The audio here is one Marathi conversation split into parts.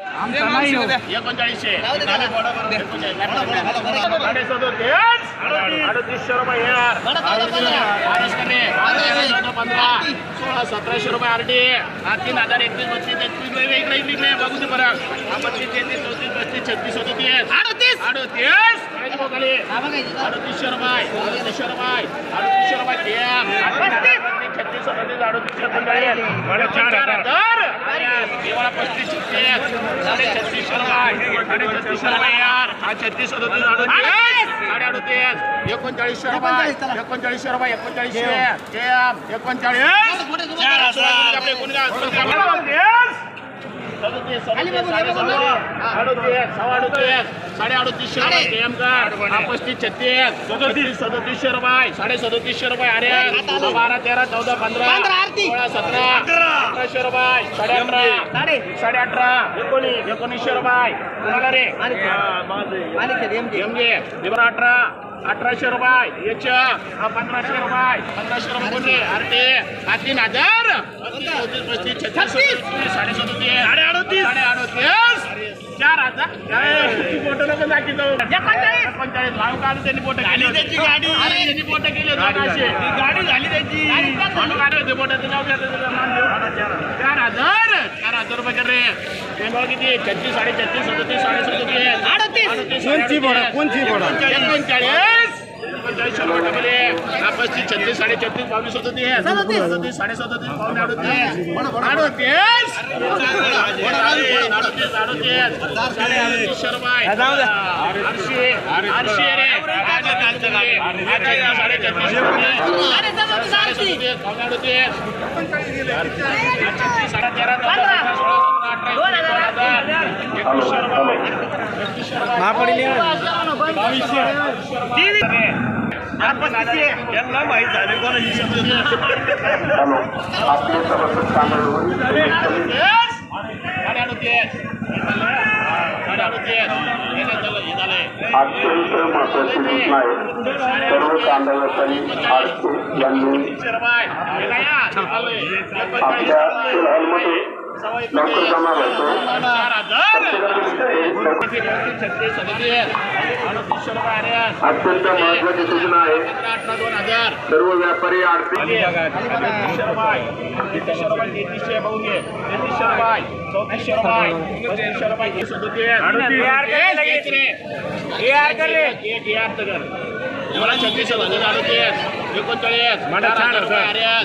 हो. एकोणचाळीसशे. अडतीसशे रुपये पंधरा सोळा सतराशे रुपये आरडी हा तीन हजार एकतीस बत्तीस तेहतीस इकडे इकडे बघू ते बरं. बत्तीस तेहतीस चौतीस पस्तीस छत्तीस सदोतीस. अडतीस? अडतीस. अडतीसशे रुपये अडतीसशे रुपये अडतीसशे रुपये छत्तीस सदोतीस अडतीसशे. चार हजार. केवळ पस्तीस छत्तीस साडे यार. हा छत्तीस सदोतीस अडतीस साडे अडतीस एकोणचाळीस चार हजार. सदोतीस, साडे अडोतीसशे रुपये पस्तीस छत्तीस. सदोतीस. सदोतीसशे रुपये साडे सदोतीसशे रुपये अरे बारा तेरा चौदा पंधरा सोळा सतरा अठराशे रुपये साडे अठरा साडे अठरा एकोणीस एकोणीसशे रुपये कोणाला रे. एमजे लिबर अठरा अठराशे रुपये एच हा पंधराशे रुपये पंधराशे रुपये कोण रे आरटी. हा तीन हजार. पस्तीस छत्तीस. साडे सदतीस साडे अडतीस साडे अडतीस पंचाळीस लाव काढू त्यांनी गाडी त्याची गाडी. अरे त्यांनी फोटो केले दोनशे गाडी झाली. त्याची. म्हणून काढले होते फोटो. जाऊ द्या त्याचं मान देऊ. चार हजार. चार हजार रुपये कर रे ते बघ किती छत्तीस साडे छत्तीस सदतीस साडे सदतीस अडतीस कोणची बोडा, कोणची बोडा? एकोणचाळीस. शंभर हा पस्तीस छत्तीस साडे छत्तीस बावीस सदतीस सदतीस साडे सदतीस पावणे अडतीस. अडतीस अडतीस. रुपये आठशे आठशे रे. साडे छत्तीस साडे सदतीस पावणे अडतीस. छत्तीस साडे तेरा सोळा सतरा अठरा रुपये एकवीसशे रुपये महापडी बावीसशे यांना माहित झाले कोणाची शब्द हॅलो आपले सभासद तांदळावर साडे अडतीस साडे अडतीस हे झालंय आजचे विषय महत्वाची सूचना आहे सर्व कांदा व्यापारी आडते यांनी आपल्या फिलहालमध्ये लवकर जमा व्हायचं अत्यंत महत्वाची सूचना आहे. दोन हजार सर्व व्यापारी आर्थिक छत्तीस हजार अडतीस एकोणचाळीस चार हजार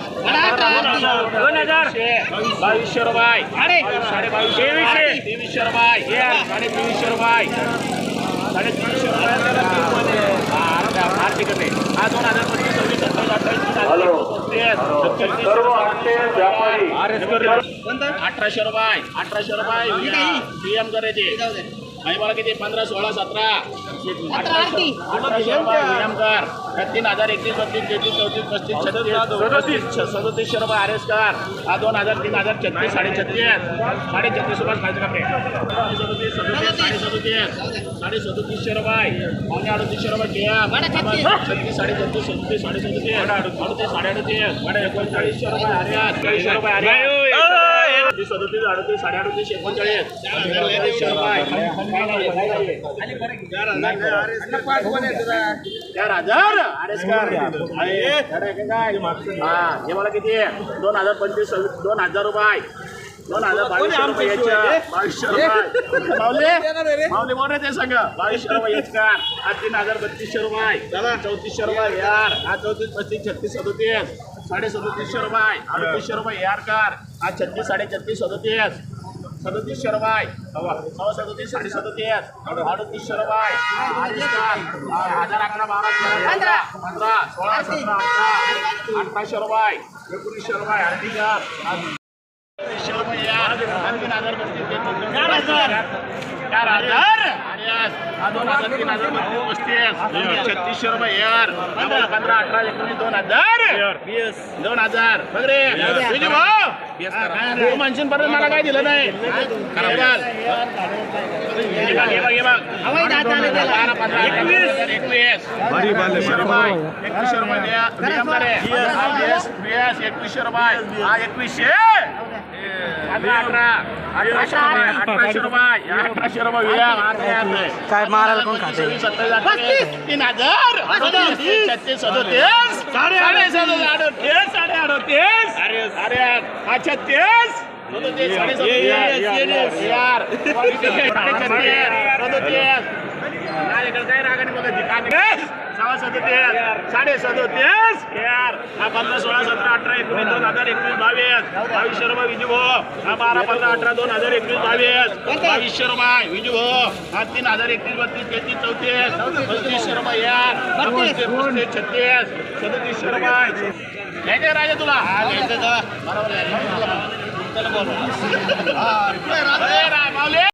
दोन हजार बावीसशे रुपये साडे बावीसशे तेवीसशे तेवीसशे रुपये साडे तेवीसशे रुपये साडे तीनशे रुपये आर्थिक हा दोन हजार पंचवीस सव्वीस सत्तावीस अठ्ठावीस तीस हॅलो. हजार सर्व आडते व्यापारी अठराशे रुपये अठराशे रुपये पीएम करायचे आणि मला किती? पंधरा सोळा सतरा. तर तीन हजार एकतीस बत्तीस तेहतीस चौतीस पस्तीस छत्तीस सदतीस. सदतीसशे रुपये आर एस कर हा दोन हजार तीन हजार छत्तीस साडे छत्तीस साडे छत्तीस रुपये खायचं कपडे सदतीस सदतीस. साडे सदतीस साडे सदतीसशे रुपये. पावणे अडतीसशे रुपये पीएम छत्तीस. साडे छत्तीस सदतीस साडे सदतीस अडतीस साडे अडतीस साडे एकोणचाळीसशे रुपये एस चाळीसशे रुपये एस सदतीस अडतीस साडे अडतीस एकोणचाळीस चार हजार हा हे मला किती दोन हजार पंचवीस दोन हजार रुपये. दोन हजार बावीसशे रुपये बावीसशे रुपये. माऊली? माऊली मोठे ते सगळं बावीसशे रुपये याच कर. हा तीन हजार बत्तीसशे रुपये. चौतीसशे रुपये यार हा चौतीस पस्तीस छत्तीस सदोतीस साडे सदोतीसशे रुपये. अडतीसशे रुपये यार कर. हा छत्तीस साडे छत्तीस सदोतीस सदतीसशे रुपये सव्वा सदतीस साडे सदतीस. अडीच कर. हजार अकरा बारा पंधरा पंधरा सोळा सतरा अठरा. कर एकोणीसशे रुपये यार तीन हजार चार हजार चार हजार आणि आज दोन हजार तीन हजार बत्तीस पस्तीस छत्तीसशे रुपये यार. पंधरा. पंधरा अठरा एकोणीस दोन हजार. दोन हजार. बघ रे. तू म्हणशील परत मला काय दिलं नाही. एकवीसशे रुपये. एकवीसशे. हा, हा काय मारायला कोण खाते? तीन हजार. छत्तीस सदोतीस. अडोतीस साडे अडोतीस अरे हा छत्तीस सदोतीस, साडे सदोतीस. यार साडे छत्तीस, सदोतीस. माझ्याकडे काय रागाने कान- सव्वा सदोतीस साडे सदोतीस यार हा पंधरा सोळा सतरा अठरा एकोणीस दोन हजार एकवीस बावीस. बावीसशे रुपये विजू हा बारा पंधरा अठरा दोन हजार एकवीस बावीस. बावीसशे रुपये विजू हा तीन हजार एकतीस बत्तीस तेहतीस चौतीस. पस्तीसशे रुपये यार छत्तीस. सदतीसशे रुपये घ्यायचे राजा तुला? हा घ्यायचं? बरोबर माऊली.